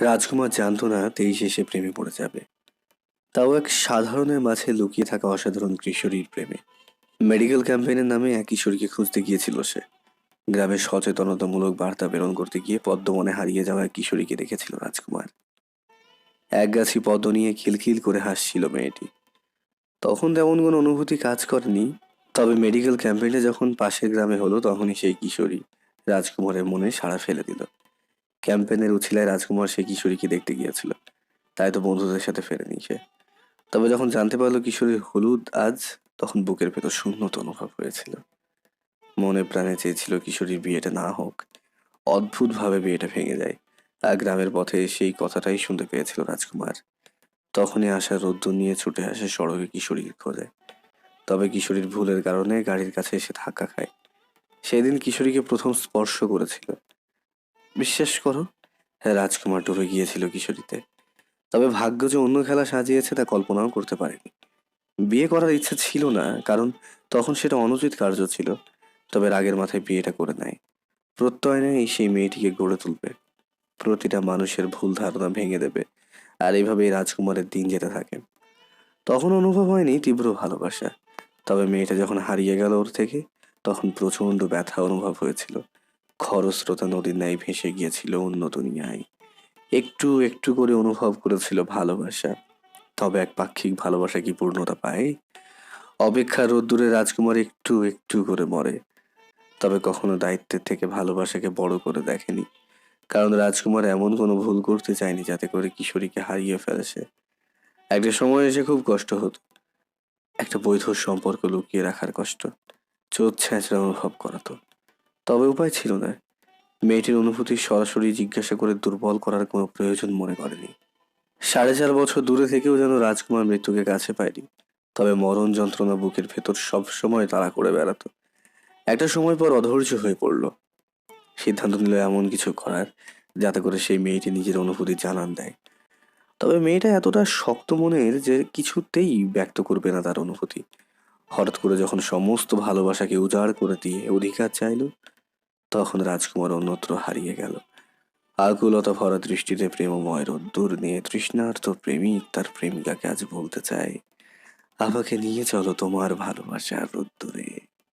রাজকুমার জানতো না তেইশে সে প্রেমে পড়ে যাবে। তাও এক সাধারণের মাঝে লুকিয়ে থাকা অসাধারণ কিশোরীর প্রেমে। মেডিকেল ক্যাম্পেইনের নামে এক কিশোরীকে খুঁজতে গিয়েছিল সে। গ্রামে সচেতনতামূলক বার্তা প্রেরণ করতে গিয়ে পদ্মবনে হারিয়ে যাওয়া এক কিশোরীকে দেখেছিল রাজকুমার। এক গাছি পদ্ম নিয়ে খিলখিল করে হাসছিল মেয়েটি। তখন তেমন কোনো অনুভূতি কাজ করেনি, তবে মেডিকেল ক্যাম্পেইনে যখন পাশের গ্রামে হলো তখনই সেই কিশোরী রাজকুমারের মনে সাড়া ফেলে দিল। ক্যাম্পেইনের উছিলায় রাজকুমার সেই কিশোরীকে দেখতে গিয়েছিল। তাই তো বন্ধুদের সাথে ফেরেনি সে তবে যখন জানতে পারল কিশোরীর হলুদ আজ, তখন বুকের ভেতর শূন্যতা অনুভব হয়েছিল। মনে প্রাণে চেয়েছিল কিশোরীর বিয়েটা না হোক, অদ্ভুতভাবে বিয়েটা ভেঙে যায়, আর গ্রামের পথে সেই কথাটাই শুনতে পেয়েছিল রাজকুমার। তখনই আসা রোদ্দুর নিয়ে ছুটে আসে সড়কে কিশোরীর খোঁজে। তবে কিশোরীর ভুলের কারণে গাড়ির কাছে এসে ধাক্কা খায়। সেদিন কিশোরীকে প্রথম স্পর্শ করেছিল। বিশ্বাস করো হ্যাঁ রাজকুমার ডুবে গিয়েছিল কিশোরীতে। তবে ভাগ্য যে অন্য খেলা সাজিয়েছে তা কল্পনাও করতে পারেনি। বিয়ে করার ইচ্ছা ছিল না, কারণ তখন সেটা অনুচিত কার্য ছিল, তবে রাগের মাথায় বিয়েটা করে নেয়। প্রত্যয় নেয় সেই মেয়েটিকে গড়ে তুলবে। প্রতিটা মানুষের ভুল ধারণা ভেঙে দেবে, আর এইভাবেই রাজকুমারের দিন যেতে থাকে। তখন অনুভব হয়নি তীব্র ভালোবাসা, তবে মেয়েটা যখন হারিয়ে গেল ওর থেকে, তখন প্রচণ্ড ব্যথা অনুভব হয়েছিল। খরস্রোতা নদীর ন্যায় ভেসে গিয়েছিল অন্য দুনিয়ায়। একটু একটু করে অনুভব করেছিল ভালোবাসা। তবে এক পাক্ষিক ভালোবাসা কি পূর্ণতা পায়? অপেক্ষা রোদ্দুরে রাজকুমার একটু একটু করে মরে। তবে কখনো দায়িত্বের থেকে ভালোবাসাকে বড় করে দেখেনি। কারণ রাজকুমার এমন কোনো ভুল করতে চায়নি যাতে করে কিশোরীকে হারিয়ে ফেলেছে। একটা সময় এসে খুব কষ্ট হতো। একটা বৈধ সম্পর্ক লুকিয়ে রাখার কষ্ট। চোখ ছ্যাঁচড়া অনুভব করাতো। তবে উপায় ছিল না। মেয়েটির অনুভূতি সরাসরি জিজ্ঞাসা করে দুর্বল করার কোনো প্রয়োজন মনে করেনি। সাড়ে চার বছর দূরে থেকেও যেন রাজকুমার মৃত্যুকে কাছে পায়নি, তবে মরণ যন্ত্রণা বুকের ভেতর সব সময় তাড়া করে বেড়াতো। একটা সময় পর অধৈর্য হয়ে পড়ল। সিদ্ধান্ত নিল এমন কিছু করার, যাতে করে সেই মেয়েটি নিজের অনুভূতি জানান দেয়। তবে মেয়েটা এতটা শক্ত মনের যে কিছুতেই ব্যক্ত করবে না তার অনুভূতি। হঠাৎ করে যখন সমস্ত ভালোবাসাকে উজাড় করে দিয়ে অধিকার চাইল তখন রাজকুমার অন্যত্র হারিয়ে গেল। আকুলতা ভরা দৃষ্টিতে প্রেমময় রোদ্দুর নিয়ে তৃষ্ণার্ত প্রেমিক তার প্রেমিকাকে আজ বলতে চায়, আমাকে নিয়ে চলো তোমার ভালোবাসার রোদ্দুরে